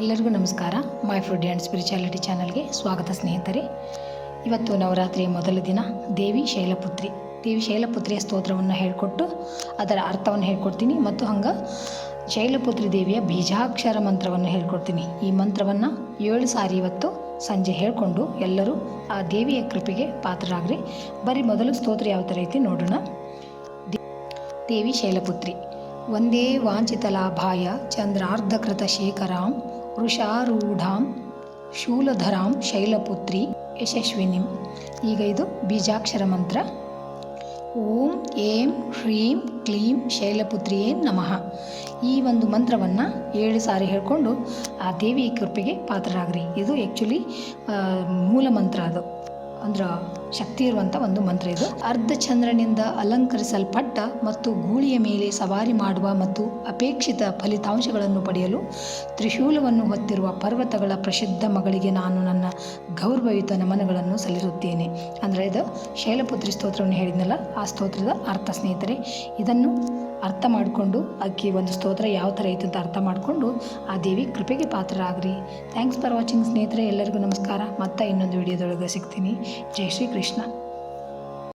ಎಲ್ಲರಿಗೂ ನಮಸ್ಕಾರ. My food and spirituality ಚಾನಲ್ಗೆ ಸ್ವಾಗತ ಸ್ನೇಹಿತರೆ. ಇವತ್ತು ನವರಾತ್ರಿಯ ಮೊದಲ ದಿನ, ದೇವಿ ಶೈಲಪುತ್ರಿ. ದೇವಿ ಶೈಲಪುತ್ರಿಯ ಸ್ತೋತ್ರವನ್ನು ಹೇಳಿಕೊಟ್ಟು ಅದರ ಅರ್ಥವನ್ನು ಹೇಳ್ಕೊಡ್ತೀನಿ ಮತ್ತು ಹಂಗೆ ಶೈಲಪುತ್ರಿ ದೇವಿಯ ಬೀಜಾಕ್ಷರ ಮಂತ್ರವನ್ನು ಹೇಳ್ಕೊಡ್ತೀನಿ. ಈ ಮಂತ್ರವನ್ನು ಏಳು ಸಾರಿ ಇವತ್ತು ಸಂಜೆ ಹೇಳಿಕೊಂಡು ಎಲ್ಲರೂ ಆ ದೇವಿಯ ಕೃಪೆಗೆ ಪಾತ್ರರಾಗ್ರಿ. ಬರೀ ಮೊದಲು ಸ್ತೋತ್ರ ಯಾವ ಥರ ಐತಿ ನೋಡೋಣ. ದೇವಿ ಶೈಲಪುತ್ರಿ. ಒಂದೇ ವಾಂಚಿತಲಾಭಾಯ ಚಂದ್ರಾರ್ಧಕೃತ ಶೇಖರಾಂ ವೃಷಾರೂಢಾಂ ಶೂಲಧರಾಂ ಶೈಲಪುತ್ರಿ ಯಶಸ್ವಿನಿಂ. ಈಗ ಇದು ಬೀಜಾಕ್ಷರ ಮಂತ್ರ. ಓಂ ಏಂ ಹ್ರೀಂ ಕ್ಲೀಂ ಶೈಲಪುತ್ರಿಯೇ ನಮಃ. ಈ ಒಂದು ಮಂತ್ರವನ್ನು ಏಳು ಸಾರಿ ಹೇಳಿಕೊಂಡು ಆ ದೇವಿ ಕೃಪೆಗೆ ಪಾತ್ರರಾಗ್ರಿ. ಇದು ಆ್ಯಕ್ಚುಲಿ ಮೂಲ ಮಂತ್ರ ಅದು. ಅಂದ್ರೆ ಶಕ್ತಿ ಇರುವಂಥ ಒಂದು ಮಂತ್ರ ಇದು. ಅರ್ಧ ಚಂದ್ರನಿಂದ ಅಲಂಕರಿಸಲ್ಪಟ್ಟ ಮತ್ತು ಗೂಳಿಯ ಮೇಲೆ ಸವಾರಿ ಮಾಡುವ ಮತ್ತು ಅಪೇಕ್ಷಿತ ಫಲಿತಾಂಶಗಳನ್ನು ಪಡೆಯಲು ತ್ರಿಶೂಲವನ್ನು ಹೊತ್ತಿರುವ ಪರ್ವತಗಳ ಪ್ರಸಿದ್ಧ ಮಗಳಿಗೆ ನಾನು ನನ್ನ ಗೌರವಯುತ ನಮನಗಳನ್ನು ಸಲ್ಲಿಸುತ್ತೇನೆ. ಅಂದರೆ ಇದು ಶೈಲಪುತ್ರಿ ಸ್ತೋತ್ರವನ್ನು ಹೇಳಿದ್ನಲ್ಲ, ಆ ಸ್ತೋತ್ರದ ಅರ್ಥ ಸ್ನೇಹಿತರೆ, ಇದನ್ನು ಅರ್ಥ ಮಾಡಿಕೊಂಡು ಅಕ್ಕಿ ಒಂದು ಸ್ತೋತ್ರ ಯಾವ ಥರ ಐತೆ ಅಂತ ಅರ್ಥ ಮಾಡಿಕೊಂಡು ಆ ದೇವಿ ಕೃಪೆಗೆ ಪಾತ್ರರಾಗ್ರಿ. ಥ್ಯಾಂಕ್ಸ್ ಫಾರ್ ವಾಚಿಂಗ್ ಸ್ನೇಹಿತರೆ, ಎಲ್ಲರಿಗೂ ನಮಸ್ಕಾರ. ಮತ್ತೆ ಇನ್ನೊಂದು ವಿಡಿಯೋದೊಳಗೆ ಸಿಗ್ತೀನಿ. ಜೈ ಶ್ರೀ ಕೃಷ್ಣ.